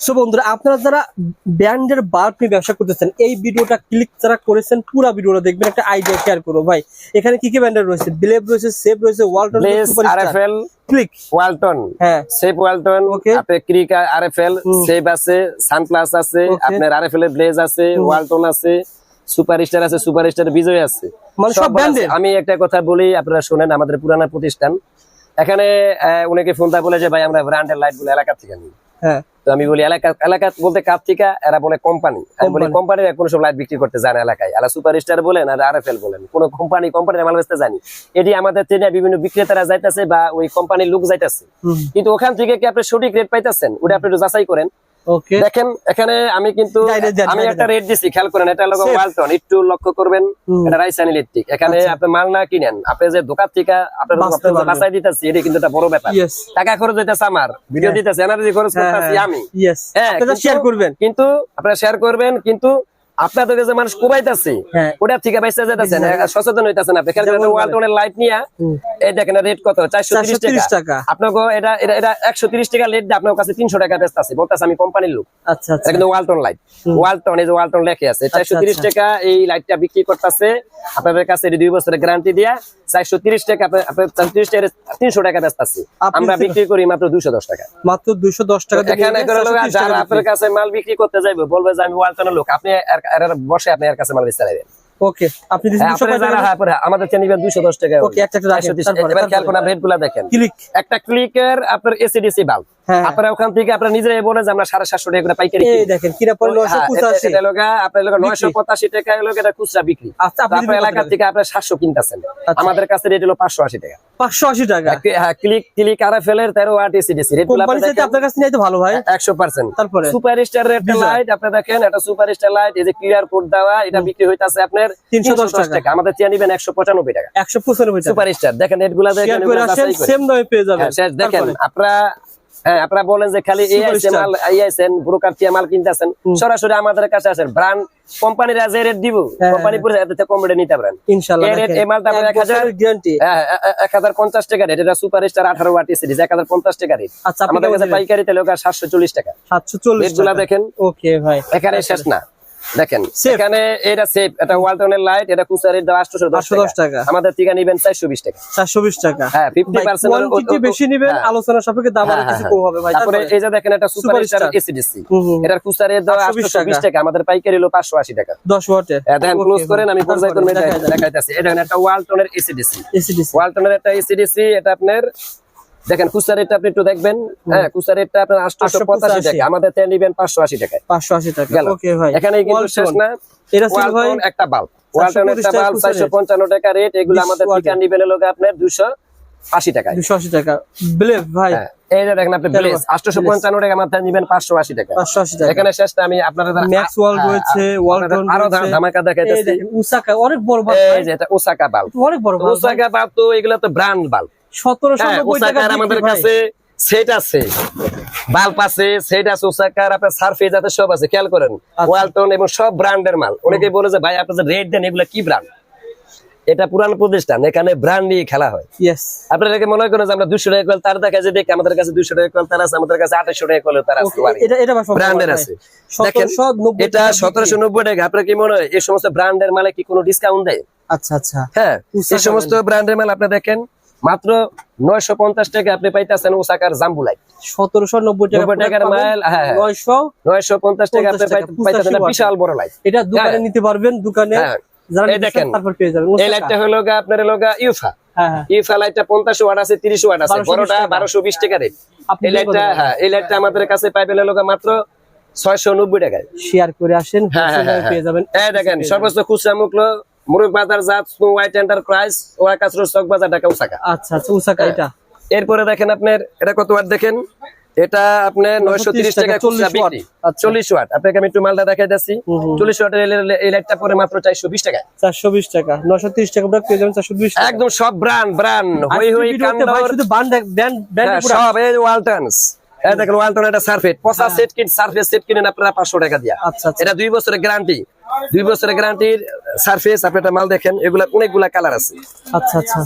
So বন্ধুরা আপনারা যারা ব্র্যান্ডের বাল্ব নিয়ে ব্যবসা করতেছেন এই ভিডিওটা ক্লিক যারা করেছেন পুরো ভিডিওটা দেখবেন একটা আইডিয়া শেয়ার করো ভাই। এখানে কি কি ব্র্যান্ডের রয়েছে? ব্লেব রয়েছে সেভ রয়েছে ওয়ালটন আরএফএল ক্লিক ওয়ালটন হ্যাঁ। Safe Walton Okay. আপনি ক্রিক আরএফএল। সেভ আছে সানপ্লাস আছে. আপনার আরএফএল এর ব্লেজ আছে ওয়ালটন আছে সুপারস্টার আছে সুপারস্টার বিজয় আছে। মানে সব। ব্র্যান্ডের আমি একটা কথা বলি আপনারা শুনেন আমাদের পুরানা প্রতিষ্ঠান। এখানে অনেকে ফোন দা বলে যে ভাই আমরা ব্র্যান্ডের লাইটগুলো এলাকা থেকে নিই। হ্যাঁ। তো আমি বলি এলাকা এলাকা বলতে কাপ থেকে এরা বলে কোম্পানি। আমি বলি কোম্পানির কোনো সব লাইট বিক্রি করতে জানে এলাকায়। এলা সুপারস্টার বলেন আর আরএফএল বলেন। কোন কোম্পানি কোম্পানির মাল বেচতে জানি এটি আমাদের ট্রেনে বিভিন্ন বিক্রেতারা যাইতেছে বা ওই কোম্পানির লোক যাইতেছে। কিন্তু ওখান থেকে কি আপনি সঠিক রেট পাইতেছেন? ওটা আপনি একটু যাচাই করেন। দেখেন এখানে আমি কিন্তু আমি একটা রেট দিছি খেয়াল করেন এটা লোক। ওয়ালটন একটু লক্ষ্য করবেন। এটা রাইসান ইলেকট্রিক এখানে আচ্ছা। আপনি মাল না কিনেন আপনি যে দোকান থেকে আপনার বাঁচাই দিতেছি এটা কিন্তু একটা বড় ব্যাপার। টাকা খরচ হইতেছে আমার ভিডিও হ্যাঁ। দিতেছে এনার্জি খরচ করতেছি আমি। হ্যাঁ, শেয়ার করবেন। কিন্তু আপনারা শেয়ার করবেন কিন্তু আপনাদেরকে যে মানুষ কুবাইতেছে। ওটা থেকে বাইসা যেতেছেন সচেতন হইতেছেন আপনি। ওয়ালটনের লাইট নিয়ে এই দেখেন রেট কত? চারশো তিরিশ টাকা। আপনাকে এটা এটা একশো তিরিশ টাকা লেট দিয়ে আপনার কাছে তিনশো টাকা বেচতে আছে। বলতেছে আমি কোম্পানির লোক। আচ্ছা আচ্ছা কিন্তু ওয়ালটন লাইট ওয়ালটন এই যে ওয়ালটন লেখে আছে। চারশো তিরিশ আচ্ছা। টাকা এই লাইটটা বিক্রি করতেছে। আপনাদের কাছে দুই বছরের গ্যারান্টি দিয়া চারশো তিরিশ টাকা তিরিশ টাকা তিনশো টাকা বেচতে আছে। আমরা বিক্রি করি মাত্র দুশো দশ টাকা। মাত্র দুইশো দশ টাকা এখানে নিয়ে করে লোক 430 টাকা যারা আপনার কাছে মাল বিক্রি করতে যাইবে বলবে যে আমি ওয়ালটনের লোক। আপনি বসে আপনি এর কাছে মাল বেচতে ওকে আপনি হ্যাঁ, হ্যাঁ, আমাদের নিবেন দশ টাকা ওকে একটা একটা রাখেন, 130 তারপরে, এবার খেয়াল তারপরে। করেন রেট দেখেন। ক্লিক। একটা ক্লিকের আপনার এসিডিসি বাল্ব। আপনারা ওখান থেকে আপনারা নিজেরাই বলে যে আমরা সাড়ে সাতশো টাকা করে পাইকারি দেখেন কিনা নয়শো হ্যাঁ, পঁচাশি আপনার নয়শো পঁচাশি টাকা লোক এটা খুচরা বিক্রি। আচ্ছা আপনার এলাকা থেকে আপনার সাতশো কিনতেছেন। আচ্ছা। আমাদের কাছে রেট হলো পাঁচশো আশি টাকা। পাঁচশো আশি টাকা। হ্যাঁ ক্লিক ক্লিক আর ফেলের তেরো ওয়াট এসিডিসি রেটগুলো কোম্পানি সাথে আপনার কাছে নিয়ে ভালো ভাই। একশো পার্সেন্ট তারপরে? সুপার স্টার একটা লাইট আপনি দেখেন এটা সুপার স্টার লাইট এই যে কিউআর কোড দেওয়া এটা বিক্রি হইতাছে আপনার 310 310 টাকা। আমাদের চেয়ে নিবেন একশো পঁচানব্বই টাকা। একশো পঁচানব্বই সুপার স্টার দেখেন রেটগুলা দেখেন হ্যাঁ? আপনারা হ্যাঁ আপনারা বলেন যে খালি। মাল ব্রোকার দিয়ে মাল কিনতেছেন সরাসরি আমাদের কাছে আসেন। ব্র্যান্ড কোম্পানির যে রেট দিব হ্যাঁ, কোম্পানি পুরো এতে কম রেটে নিতে পারেন। ইনশাল্লাহ এই রেট এই মালটা আপনার এক হাজার গ্যারান্টি হ্যাঁ, টাকা রেট এটা সুপার স্টার ওয়াট সিরিজ টাকা রেট আচ্ছা আমাদের কাছে দেখেন। ওকে ভাই। এখানে শেষ না। দেখেন এখানে এটা সেফ এটা ওয়ালটনের লাইট এটা কুসার রেট দেওয়া আটশো দশ 810 টাকা। আমাদের থেকে নিবেন চারশো বিশ টাকা। চারশো বিশ টাকা। হ্যাঁ ফিফটি পার্সেন্ট কোয়ান্টিটি বেশি নিবেন আলোচনা সাপেক্ষে দাম আরও কিছু কম হবে ভাই। তারপরে এই যে দেখেন এটা সুপার স্টার এসিডিসি। এটার কুসার রেট 820 বিশ টাকা। আমাদের পাইকারি হলো পাঁচশো আশি টাকা। দশ ওয়াটে হ্যাঁ, দেখেন ক্লোজ করেন আমি পর্যায়ক্রমে দেখাইতেছি এটা একটা ওয়ালটনের এসিডিসি এসিডিসি ওয়ালটনের একটা এসিডিসি এটা আপনার দেখেন কুসার রেটটা আপনি একটু দেখবেন। হ্যাঁ কুসার রেটটা আপনার আটশো পঁচাশি টাকা। আমাদের থেকে নিবেন পাঁচশো আশি টাকায়। পাঁচশো আশি টাকা। এখানে কিন্তু শেষ না। একটা বাল্ব ওয়ালটন একটা বাল্ব চারশো পঞ্চান্ন টাকা রেট এগুলো আমাদের টিকা নিবেন লোক আপনার দুশো আশি টাকায়। দুশো আশি টাকা। ব্লেভ ভাই। হ্যাঁ, এই যে দেখেন আপনি আটশো পঞ্চান্ন টাকা মাথায় নিবেন পাঁচশো আশি টাকা পাঁচশো আশি টাকা। এখানে শেষটা আমি আপনাদের ম্যাক্স ওয়াল হ্যাঁ, রয়েছে ওয়ালটন আরও ধামাকা দেখাইতেছি। উসাকা অনেক বড় বাল্ব এই যে এটা ওসাকা বাল্ব অনেক বড় বাল্ব বাল্ব তো এগুলো তো ব্র্যান্ড বাল্ব আমাদের কাছে সেট আছে। বাল্ব আছে সেট আছে ওসাকার আপনার সারফেস আছে সব আছে খেয়াল করেন। ওয়ালটন এবং সব ব্র্যান্ডের মাল। অনেকে বলে যে ভাই আপনাদের রেট দেন এগুলো কি ব্র্যান্ড এটা পুরান প্রতিষ্ঠান এখানে ব্র্যান্ড নিয়ে খেলা হয়। আপনারা এটাকে মনে করেন আমরা দুশো টাকা কল তার দেখা যায় দেখি আমাদের কাছে দুশো টাকা কল তার আছে আমাদের কাছে আঠাশশো টাকা কল তার আছে Okay, এটা এটা ভাই সব ব্র্যান্ডের আছে। দেখেন এটা সতেরোশো নব্বই টাকা আপনার কি মনে হয় এই সমস্ত ব্র্যান্ডের মালে কি কোনো ডিসকাউন্ট দেয়? আচ্ছা আচ্ছা। হ্যাঁ এই সমস্ত ব্র্যান্ডের মাল আপনি দেখেন মাত্র নয়শো পঞ্চাশ টাকা আপনি পাইতেছেন ওসাকার জাম্বুলাই। সতেরোশো নব্বই টাকা টাকার মাইল, হ্যাঁ, হ্যাঁ। নয়শো নয়শো পঞ্চাশ টাকা আপনি 50 টাকা, পাই- পাইতেছেন বিশাল বড় লাইট এটা দোকানে হ্যাঁ। নিতে পারবেন দোকানে হ্যাঁ। দেখেন। এই লাইটটা হলো আপনার হলো ইউফা। ইউফা লাইটটা পঞ্চাশ ওয়াট আছে তিরিশ ওয়াট আছে 1220 বড়টা টাকা। বারোশো বিশ টাকা রেট। আপনি এই লাইটটা হ্যাঁ এই লাইটটা আমাদের কাছে পাইবেন হলো মাত্র ছয়শো নব্বই টাকায়। শেয়ার করে আসেন হ্যাঁ, পেয়ে যাবেন। দেখেন সর্বোচ্চ খুচরা মুখলো মুরুগ বাজার জাত স্নো হোয়াইট এন্টারপ্রাইজ ওয়াকাসরো চক বাজার ঢাকা আচ্ছা আচ্ছা উসাকা এটা। এরপরে দেখেন আপনার এটা কত ওয়াট দেখেন? এটা আপনার নয়শো তিরিশ টাকা 40 খুচরা ওয়াট। আচ্ছা। চল্লিশ ওয়াট আপনাকে আমি একটু মালটা দেখাই। চল্লিশ ওয়াটের এই- এই লাইটটা পরে মাত্র চারশো বিশ টাকা। চারশো বিশ টাকা। নশো তিরিশ টাকা পেয়ে যাবেন চারশো বিশ একদম সব ব্র্যান্ড ব্র্যান্ড হই হই হ্যাঁ, সব এই ওয়ালটনস দেখেন ওয়ালটন এটা সারফেট পচা সেট কিট সারফেস সেট কিনেন আপনারা পাঁচশো টাকা দিয়া। আচ্ছা আচ্ছা। এটা দুই বছরের গ্যারান্টি দুই বছরের গ্যারান্টির সারফেস আপনি একটা মাল দেখেন এগুলা অনেকগুলা কালার আছে। আচ্ছা আচ্ছা।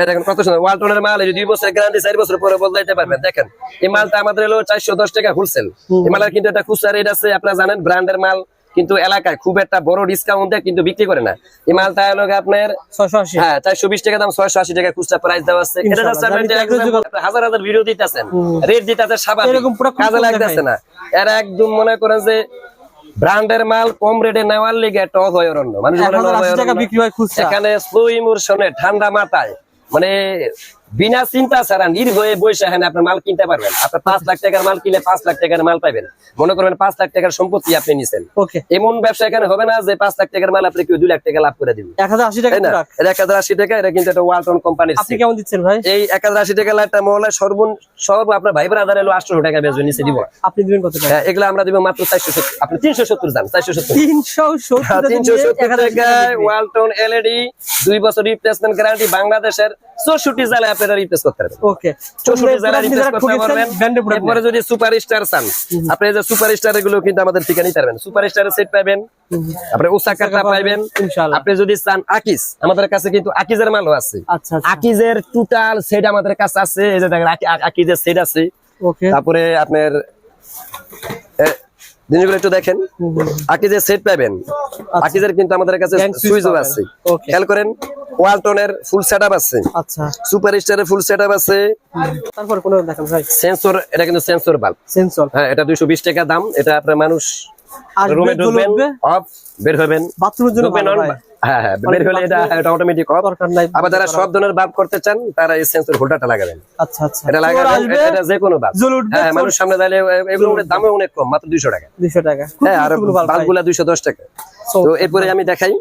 এই দেখেন কত সুন্দর ওয়ালটনের মাল এই দুই বছরের গ্যারান্টি চার বছর পরে বদলাইতে পারবেন। দেখেন এই মালটা আমাদের হলো চারশো দশ টাকা হোলসেল এই মালের কিন্তু একটা খুচরা রেট আছে আপনারা জানেন ব্র্যান্ডের মাল কিন্তু এলাকায় খুব একটা বড় ডিসকাউন্ট দেয় কিন্তু বিক্রি করে না। এই মালটা হলো আপনার ছয়শো আশি। হ্যাঁ চারশো বিশ টাকা দাম ছয়শো আশি টাকা খুচরা প্রাইস দেওয়া আছে। এটা হাজার হাজার ভিডিও দিতেছেন। রেট দিতেছে স্বাভাবিক। এরকম পুরো কাজে লাগতেছে না। এরা একদম মনে করেন যে ব্র্যান্ডের মাল কম রেটে নেওয়ার লিগে টক হয় মানে হয় এখানে স্লো ইমোশনে ঠান্ডা মাথায়। মানে বিনা চিন্তা ছাড়া নির্ভয়ে বসে এখানে আপনার মাল কিনতে পারবেন। আপনার পাঁচ লাখ টাকার মাল কিনলে পাঁচ লাখ টাকার মাল পাবেন মনে করবেন পাঁচ লাখ টাকার সম্পত্তি আপনি নিছেন। এমন ব্যবসা এখানে হবে না যে পাঁচ লাখ টাকার মাল আপনি কেউ দুই লাখ টাকা লাভ করে দিবেন এক হাজার আশি টাকা এটা এক হাজার আশি টাকা এটা কিন্তু একটা ওয়ালটন কোম্পানির আপনি কেমন দিচ্ছেন ভাই? এই এক হাজার আশি টাকা লাইটটা মহলে সর্ব সর্ব আপনার ভাই ব্রাদার এলো আটশো টাকা বেচবে নিচে দিব। আপনি দিবেন কত টাকা? হ্যাঁ, এগুলো আমরা দিব মাত্র চারশো সত্তর। আপনি তিনশো সত্তর দাম চারশো সত্তর। তিনশো সত্তর তিনশো সত্তর টাকায় ওয়ালটন এলইডি দুই বছর রিপ্লেসমেন্ট গ্যারান্টি বাংলাদেশের চৌষট্টি জেলায় আপনারা রিপ্লেস করতে পারবেন ওকে চৌষট্টি জেলায় রিপ্লেস করতে পারবেন এরপরে যদি সুপার স্টার চান আপনি যে সুপার স্টার এগুলো কিন্তু আমাদের থেকে নিতে পারবেন। সুপার স্টারের সেট পাবেন আপনি ওসাকাটা পাইবেন। ইনশাআল্লাহ। আপনি যদি চান আকিস আমাদের কাছে কিন্তু আকিজের মালও আছে। আচ্ছা আচ্ছা। আকিজের টোটাল সেট আমাদের কাছে আছে এই যে দেখেন আকিজের সেট আছে। ওকে তারপরে আপনার জিনিসগুলো একটু দেখেন। আকিজের সেট পাবেন। আকিজের কিন্তু আমাদের কাছে সুইচও আছে। খেয়াল করেন ওয়ালটনের ফুল সেটআপ আছে। আচ্ছা। সুপার স্টারের ফুল সেটআপ আছে। তারপর কোন দেখেন ভাই। সেন্সর এটা কিন্তু সেন্সর বাল্ব সেন্সর হ্যাঁ এটা দুইশো বিশ টাকা দাম। এটা আপনার মানুষ রুমে ঢুকবেন অফ বের হবেন। বাথরুমের জন্য। হ্যাঁ হ্যাঁ বের হলে এটা এটা অটোমেটিক অফ দরকার নাই। আবার যারা সব ধরনের বাল্ব করতে চান তারা এই সেন্সর হোল্ডারটা লাগাবেন। আচ্ছা আচ্ছা। এটা লাগাবেন এটা যে কোনো বাল্ব হ্যাঁ মানুষ সামনে দাঁড়িয়ে এগুলো দামে অনেক কম মাত্র দুইশো টাকা। 200 টাকা। হ্যাঁ আর। বাল্বগুলা দুইশো দশ টাকা। তো এরপরে আমি দেখাই।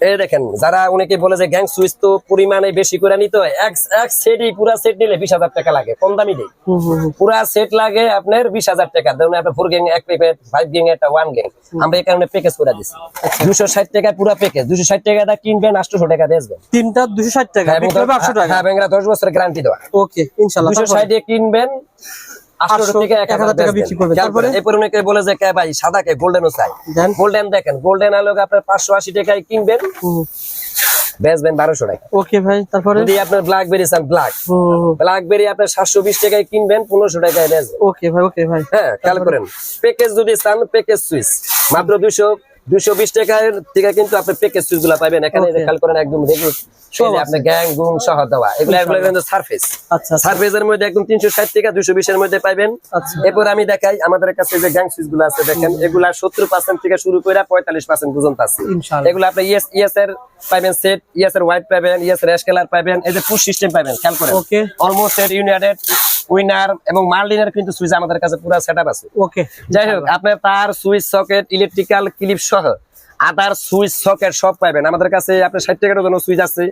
এই দেখেন যারা অনেকে বলে যে গ্যাং সুইচ তো পরিমাণে বেশি করে নিতে হয় এক এক সেটই পুরা সেট নিলে বিশ হাজার টাকা লাগে কম দামি হুম। পুরা সেট লাগে আপনার বিশ হাজার টাকা ধরুন আপনার ফোর গ্যাং এক প্যাকেট ফাইভ গ্যাং একটা ওয়ান গ্যাং আমরা এই কারণে প্যাকেজ করে দিচ্ছি দুশো ষাট টাকা পুরা প্যাকেজ দুশো ষাট টাকা কিনবেন আটশো টাকা বেচবেন তিনটা 260 টাকা হ্যাঁ, এবং বিক্রি হবে 800 টাকা। হ্যাঁ ব্যাংরা দশ বছরের গ্যারান্টি দেওয়া। ওকে ইনশাআল্লাহ দুশো? ষাটে কিনবেন আটশো 800 থেকে এক এক হাজার হাজার টাকা টাকা বিক্রি করবেন। তারপরে? এরপরে অনেকে বলে যে কে ভাই সাদাকে গোল্ডেনও চাই। গোল্ডেন দেখেন গোল্ডেন আলোক আপনার পাঁচশো আশি টাকায় কিনবেন। বেচবেন বারোশো টাকা। ওকে ভাই তারপরে? যদি আপনার ব্ল্যাকবেরি চান ব্ল্যাক। ব্ল্যাকবেরি আপনার সাতশো বিশ টাকায় কিনবেন পনেরোশো টাকায় বেচবেন। ওকে ভাই ওকে ভাই। হ্যাঁ খেয়াল করেন প্যাকেজ যদি চান প্যাকেজ সুইচ মাত্র দুশো দুশো বিশ টাকার থেকে কিন্তু আপনি প্যাকেজ সুইচগুলা পাবেন এখানে খেয়াল করেন একদম রেগুল সব গ্যাং গুং সহ দেওয়া। এগুলো এগুলো কিন্তু সার্ফেস আচ্ছা আচ্ছা, সার্ফেসের মধ্যে একদম তিনশো ষাট টাকা দুশো বিশের মধ্যে পাইবেন। আচ্ছা। এরপর আমি দেখাই আমাদের কাছে যে গ্যাং সুইচগুলো আছে দেখেন এগুলা সত্তর পার্সেন্ট থেকে শুরু করে পঁয়তাল্লিশ পার্সেন্ট পর্যন্ত আছে। এগুলো আপনি ইয়েস ইয়েস এর পাবেন সেট ইয়েস এর হোয়াইট পাবেন ইয়েস এর কালার পাবেন এই যে পুশ সিস্টেম পাবেন খেয়াল করেন। অলমোস্ট সেট ইউনাইটেড উইনার এবং মার্লিনের কিন্তু সুইচ আমাদের কাছে পুরো সেটআপ আছে। ওকে যাই হোক আপনার তার সুইচ সকেট ইলেকট্রিক্যাল ক্লিপ সহ আদার সুইচ সকেট সব পাবেন আমাদের কাছে আপনি ষাট টাকার জন্য সুইচ আছে।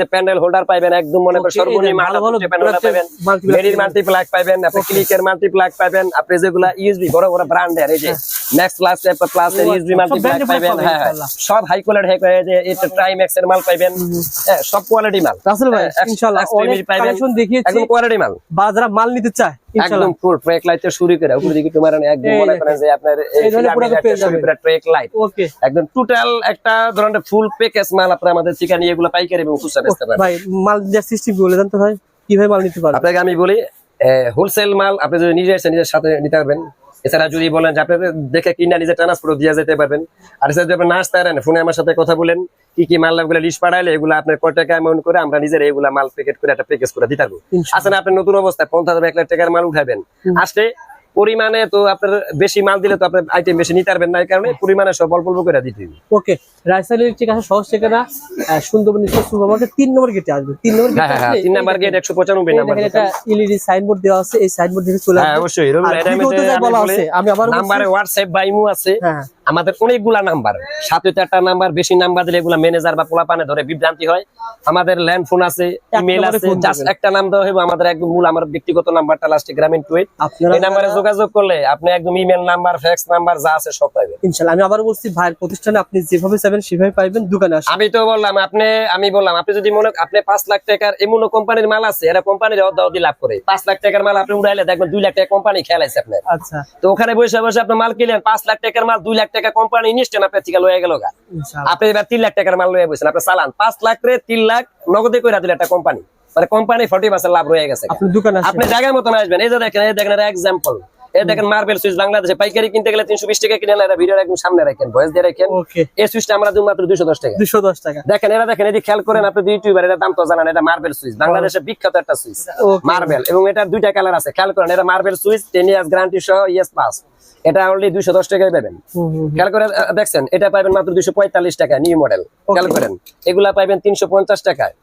যে প্যান্ডেল হোল্ডার পাবেন একদম মনে করেন সর্বনিম্ন পাবেন মেরির মাল্টিপ্লাগ পাবেন আপনি ক্লিকের মাল্টিপ্লাগ পাবেন আপনি যেগুলা ইউএসবি বড় বড় ব্র্যান্ডের এই যে প্লাস এর ইউএসবি সব পাবেন হ্যাঁ হ্যাঁ। সব হাই কোয়ালিটি হাই কোয়ালিটি এটা এর মাল পাবেন হ্যাঁ সব কোয়ালিটি মাল। রাসেল ভাই হ্যাঁ, ইনশাআল্লাহ অনেক কালেকশন দেখিয়েছি। একদম কোয়ালিটি মাল। মাল নিতে চায় একদম ট্রেক লাইট শুরু করে উপর দিকে তোমার একদম মনে করেন যে আপনার এই ট্রেক লাইট ওকে একদম টোটাল একটা ধরনের ফুল প্যাকেজ মাল আপনার আমাদের থেকে নিয়ে এগুলো পাইকারি এবং খুচরা বেচতে পারেন। ভাই মাল দেওয়ার সিস্টেম বলে দেন তো ভাই কীভাবে মাল নিতে পারবে আপনাকে আমি বলি হোলসেল মাল আপনি যদি নিজে এসে নিজের সাথে নিতে পারবেন এছাড়া যদি বলেন যে আপনাদের দেখে কিনা নিজে ট্রান্সপোর্ট দিয়ে যেতে পারবেন। আর এছাড়া যদি আপনি না আসতে পারেন ফোনে আমার সাথে কথা বলেন কি কি মাল লাগবে লিস্ট পাঠাইলে এগুলো আপনার কয় টাকা অ্যামাউন্ট করে আমরা নিজের এগুলা মাল প্যাকেট করে একটা প্যাকেজ করে দিতে পারব। আসলে আপনি নতুন অবস্থায় পঞ্চাশ হাজার এক লাখ টাকার মাল উঠাবেন। আসলে পরিমাণে তো আপনার বেশি মাল দিলে তো আপনার আইটেম বেশি নিতে পারবেন না এই কারণে পরিমাণে সব অল্প অল্প করে দিতে হবে। ওকে রাইসাইল ঠিক আছে সহজ ঠিকানা সুন্দরবন সুপার মার্কেট তিন নম্বর গেটে আসবে। তিন নম্বর হ্যাঁ হ্যাঁ হ্যাঁ তিন নম্বর গেট একশো পঁচানব্বই নাম্বার এটা এলইডি সাইনবোর্ড দেওয়া আছে এই সাইনবোর্ড দেখে চলে হ্যাঁ অবশ্যই বলা আছে, আমি আবার নাম্বারে হোয়াটসঅ্যাপ বা ইমো আছে। হ্যাঁ। আমাদের অনেকগুলা নাম্বার। সাত চারটা নাম্বার বেশি নাম্বার দিলে এগুলা ম্যানেজার বা পোলাপানে ধরে বিভ্রান্তি হয়। আমাদের ল্যান্ড ফোন আছে ইমেল আছে জাস্ট একটা নাম দেওয়া হবে আমাদের একদম মূল আমার ব্যক্তিগত নাম্বারটা লাস্টে গ্রামীণ আপনারা এই নাম্বারে যোগাযোগ করলে আপনি একদম ইমেল নাম্বার ফ্যাক্স নাম্বার যা আছে সব পাবেন ইনশাল্লাহ আমি আবার বলছি ভাইয়ের প্রতিষ্ঠানে আপনি যেভাবে সেভাবে পাইবেন দোকানে আসেন আমি তো বললাম আপনি আমি বললাম আপনি যদি মনে আপনি পাঁচ লাখ টাকার এমন কোম্পানির মাল আছে এরা কোম্পানির অর্ধা অর্ধি লাভ করে। পাঁচ লাখ টাকার মাল আপনি উড়াইলে দেখবেন দুই লাখ টাকা কোম্পানি খেলাইছে আপনার। আচ্ছা। তো ওখানে বসে বসে আপনি মাল কিনলেন পাঁচ লাখ টাকার মাল দুই লাখ টাকা কোম্পানি আপনার থেকে লয়ে গেল। আপনি এবার তিন লাখ টাকার মাল লয়ে বসেন আপনি চালান। পাঁচ লাখ রে তিন লাখ নগদে করে দিলে একটা কোম্পানি। মানে কোম্পানি ফর্টি পার্সেন্ট লাভ রয়ে গেছে আপনি জায়গার মতন আসবেন এই যে দেখেন এই দেখেন এক্সাম্পল দেখেন মার্বেল সুইচ বাংলাদেশে পাইকারি কিনতে গেলে তিনশো বিশ টাকা কিনে এটা ভিডিওর একদম সামনে রাখেন ভয়েস দিয়ে রাখেন। এই সুইচটা আমরা মাত্র দুশো দশ টাকা। দুশো দশ টাকা। দেখেন এরা দেখেন এদিকে খেয়াল করেন আপনি ইউটিউবার এটা দাম তো জানান এটা মার্বেল সুইচ বাংলাদেশে বিখ্যাত একটা সুইচ মার্বেল এবং এটা দুইটা কালার আছে খেয়াল করেন এটা marble switch ten years guarantee সহ ইয়েস পাস এটা অলরেডি দুইশো দশ টাকায় পাবেন। খেয়াল করে দেখছেন এটা পাবেন মাত্র দুইশো পঁয়তাল্লিশ টাকা নিউ মডেল খেয়াল করেন এগুলা পাইবেন তিনশো পঞ্চাশ টাকায়।